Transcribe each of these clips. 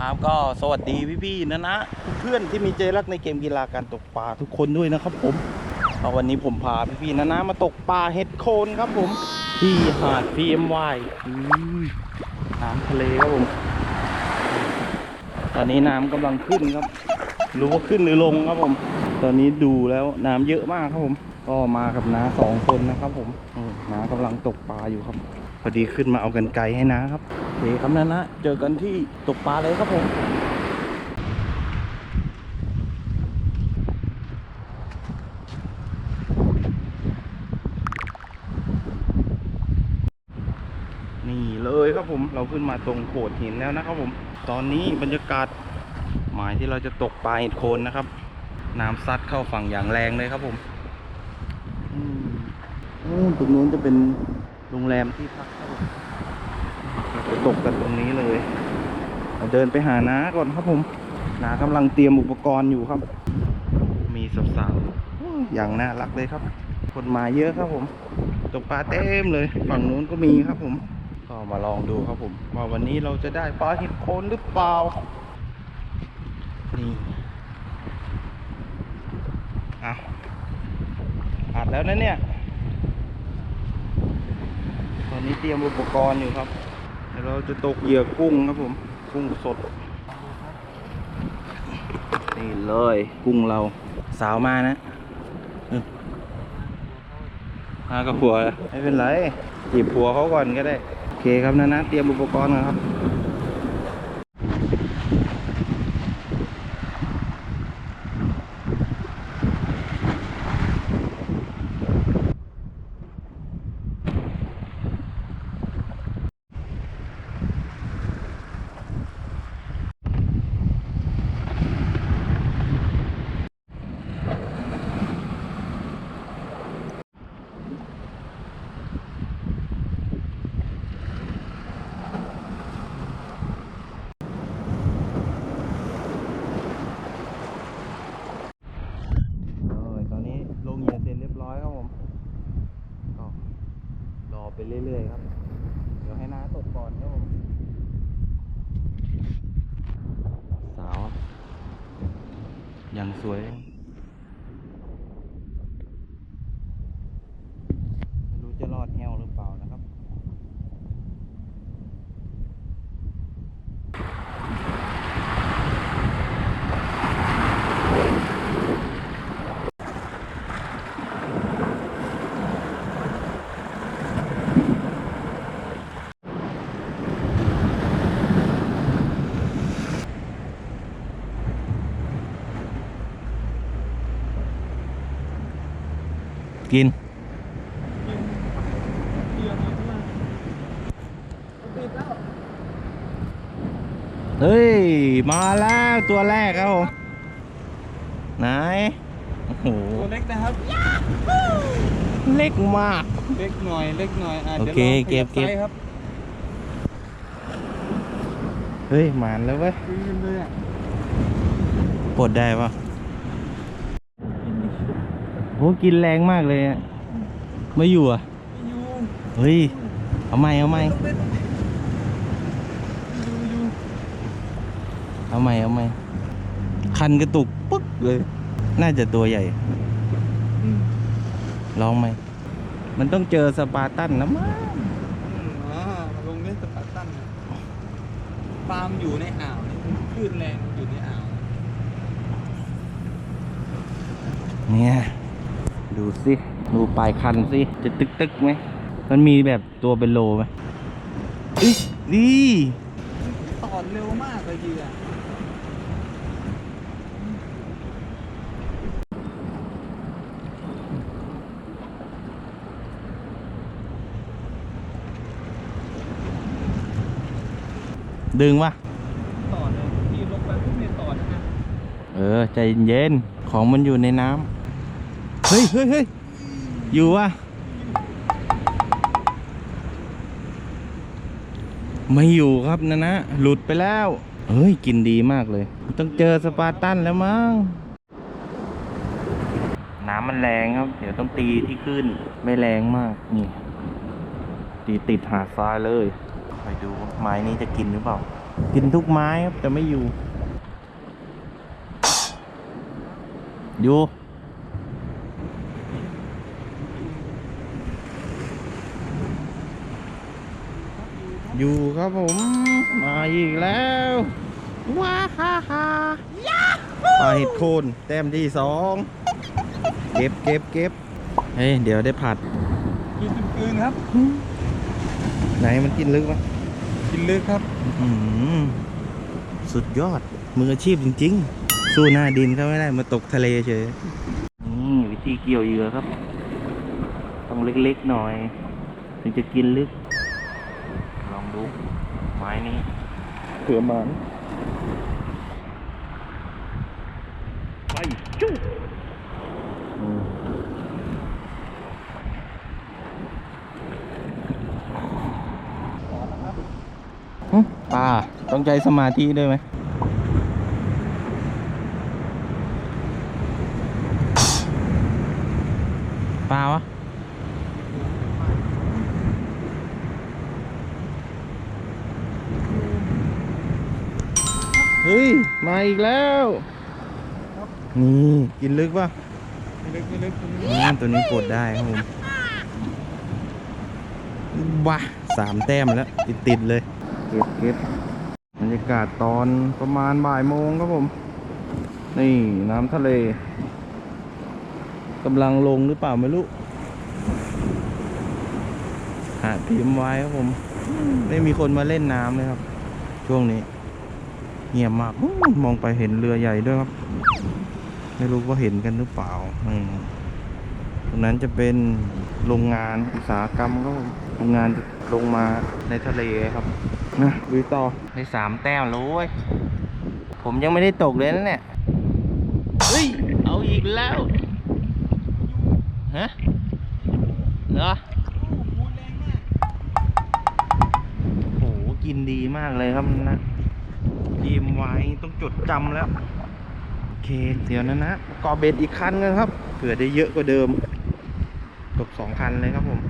ครับก็สวัสดีพี่ๆนะนะเพื่อนที่มีใจรักในเกมกีฬาการตกปลาทุกคนด้วยนะครับผมวันนี้ผมพาพี่ๆนะนะมาตกปลาเห็ดโคนครับผมที่หาด PMY อุ้ยน้ำทะเลครับผม ตอนนี้น้ำกำลังขึ้นครับ รู้ว่าขึ้นหรือลงครับผม ตอนนี้ดูแล้วน้ำเยอะมากครับผม ก็มากับน้าสองคนนะครับผมอืมน้ากำลังตกปลาอยู่ครับ พอดีขึ้นมาเอากันไกลให้น้าครับโอเคครับน้านะ เจอกันที่ตกปลาเลยครับผมนี่เลยครับผมเราขึ้นมาตรงโขดหินแล้วนะครับผม ตอนนี้บรรยากาศหมายที่เราจะตกปลาเห็ดโคนนะครับน้ำซัดเข้าฝั่งอย่างแรงเลยครับผมอืมอืมตรงนู้นจะเป็น โรงแรมที่พักครับผมเราจะตกกันตรงนี้เลยเราเดินไปหาน้าก่อนครับผมน้ากำลังเตรียมอุปกรณ์อยู่ครับ มีสาวๆอู้อย่างน่ารักเลยครับ คนมาเยอะครับผม ตกปลาเต็มเลย ฝั่งนู้นก็มีครับผม ก็มาลองดูครับผม ว่าวันนี้เราจะได้ปลาเห็ดโคนหรือเปล่า นี่เอาอัดแล้วนะเนี่ยต อนนี้เตรียมอุปกรณ์อยู่ครับ เดี๋ยวเราจะตกเหยื่อกุ้งครับผม กุ้งสด นี่เลยกุ้งเราสาวมานะมากับผัว ไม่เป็นไรจีบผัวเขาก่อนก็ได้ โอเคครับนะนะเตรียมอุปกรณ์ก่อนครับ เออตอนนี้ลงเหยื่อเสร็จเรียบร้อยครับผม ก็รอไปเรื่อยๆครับ เดี๋ยวให้น้าตกก่อนครับผมสาว อย่างสวยไม่รู้จะรอดแฮวหรือเปล่านะครับ กิน เฮ้ย มาแล้วตัวแรกครับผม ไหน โอ้โห ตัวเล็กนะครับ เล็กมาก เล็กหน่อย เล็กหน่อยอะโอดี๋ยวเคลองขยัเก็บเก็บไซส์ครับ เฮ้ยหมานแล้วเว้ยขึ้นเลยอะปลดได้ปะโหกินแรงมากเลยอะไม่อยู่อะอยู่เฮ้ย เอาใหม่เอาใหม่ อยู่อยู่ เอาใหม่เอาใหม่คันกระตุกปึ๊กเลย น่าจะตัวใหญ่อืมลองไหม มันต้องเจอสปาร์ตันนะมั้งอืมอ่าลงเล่นสปาร์ตันนะปาล์มอยู่ในอ่าวนี่คลื่นแรงอยู่ในอ่าว เนี่ย ดูสิ ดูปลายคันสิ จะตึกตึกๆไหม มันมีแบบตัวเป็นโลไหมอีดีตอดเร็วมากเลยเหยื่อ ดึงปะตอดเลยที่ลงไปปุ๊บเนี่ยตอดนะเออ ใจเย็นๆของมันอยู่ในน้ำเฮ้ยเฮ้ยเฮ้ยอยู่วะไม่อยู่ครับนะนะ หลุดไปแล้ว เฮ้ย กินดีมากเลย ต้องเจอสปาร์ตันแล้วมั้งน้ำมันแรงครับ เดี๋ยวต้องตีที่ขึ้น ไม่แรงมากนี่ตีติดหาดทรายเลย ไปดูไม้นี้จะกินหรือเปล่า กินทุกไม้ครับแต่ไม่อยู่ อยู่อยู่ครับผม มาอีกแล้วว้าฮ่าฮ่าปลาเห็ดโคนแต้มที่สองเก็บเก็บเก็บเฮ้ย เดี๋ยวได้ผัดกินจนกลืนครับ ไหนมันกินลึกไหมกินลึกครับอื้อหือสุดยอด มืออาชีพจริง ๆ สู้หน้าดินเขาไม่ได้มาตกทะเลเฉยนี่วิธีเกี่ยวเหยื่อครับ ต้องเล็ก ๆ หน่อย ถึงจะกินลึก ลองดู ไม้นี้เผื่อมันไปจุ๊บอืมหึ ปลาต้องใจสมาธิด้วยไหมปลาวะเฮ้ย มาอีกแล้ว นี่กินลึกปะนลึกกินลึกนลึกอืมตัวนี้กดได้ครับผมว้าสามแต้มแล้ว ติดติดๆเลย เก็บเก็บบรรยากาศตอนประมาณบ่ายโมงครับผม นี่น้ำทะเลกำลังลงหรือเปล่าไม่รู้หาพิมไว้ครับผม ไม่มีคนมาเล่นน้ำเลยครับ ช่วงนี้ เงียบมากมองไปเห็นเรือใหญ่ด้วยครับ ไม่รู้ว่าเห็นกันหรือเปล่าตรงนั้นจะเป็นโรงงานอุตสาหกรรมครับผมโรงงานลงมาในทะเลครับ นะดูต่อได้สามแต้มแล้วเว้ยผมยังไม่ได้ตกเลยนะเนี่ยเฮ้ยเอาอีกแล้วฮะเหรอโหกินดีมากเลยครับนะทีมไว้ต้องจดจำแล้ว โอเค เดี๋ยวนะนะกอเบ็ดอีกคันกันครับเผื่อได้เยอะกว่าเดิม ตกสองคันเลยครับผม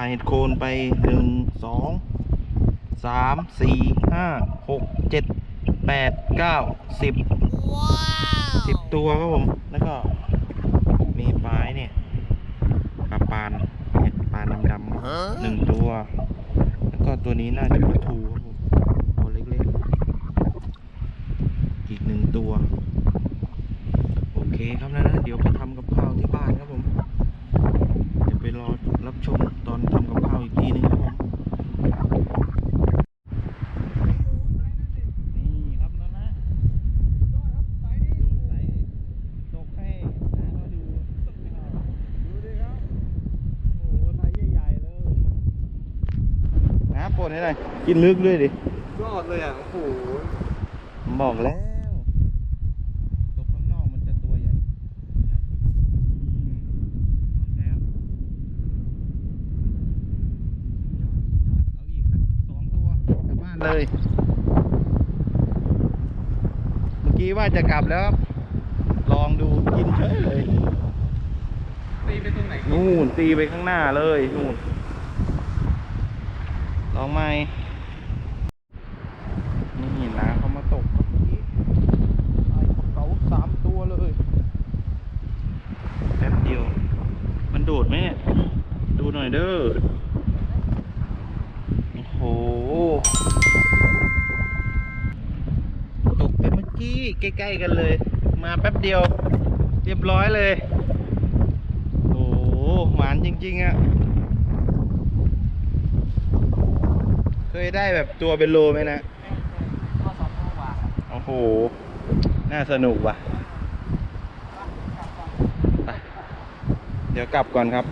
ปลาเห็ดโคนไปหนึ่งสองสามสี่ห้าหกเจ็ดแปดเก้าสิบสิบตัวครับผมแล้วก็มีปลายเนี่ยปลาปานเห็ดปลาดำดำๆหนึ่งตัว แล้วก็ตัวนี้น่าจะปลาทูครับผมตัวเล็กๆอีกหนึ่งตัว โอเคครับนะนะเดี๋ยวไปทำกับข้าวที่บ้านครับผม เดี๋ยวไปรอรับชมตอนทำกับข้าวอีกทีหนึงครับผม นี่ครับนะนะดูใส่ตกให้นะก็ดูดูดิครับ โอ้โหไซส์ใหญ่ๆเลย ครับ ป นให้หน่อยกินลึกด้วยดิยอดเลยอะ โอ้โหผมบอกแล้ว ตกข้างนอกมันจะตัวใหญ่อืมแล้วยอดยอดเอาอีกสักสองตัวกลับบ้านเลย เมื่อกี้ว่าจะกลับแล้วครับลองดูกินเฉยเลย ตีไปตรงไหนนู่นตีไปข้างหน้าเลยนู่น ลองไหมนี่น้าเขามาตกครับเมื่อกี้ไอ้ปลาเก๋าสามตัวเลยแป๊บเดียว มันโดดไหมเนี่ย ดูหน่อยเด้อโอ้โหตกแต่เมื่อกี้ใกล้ๆกันเลย มาแป๊บเดียว เรียบร้อยเลย โอ้โหหวานจริงๆอะเยได้แบบตัวเป็นโลไหมนะข้อสอบข้อว่าโอ้โห น่าสนุกว่ะไปเดี๋ยวกลับก่อนครับ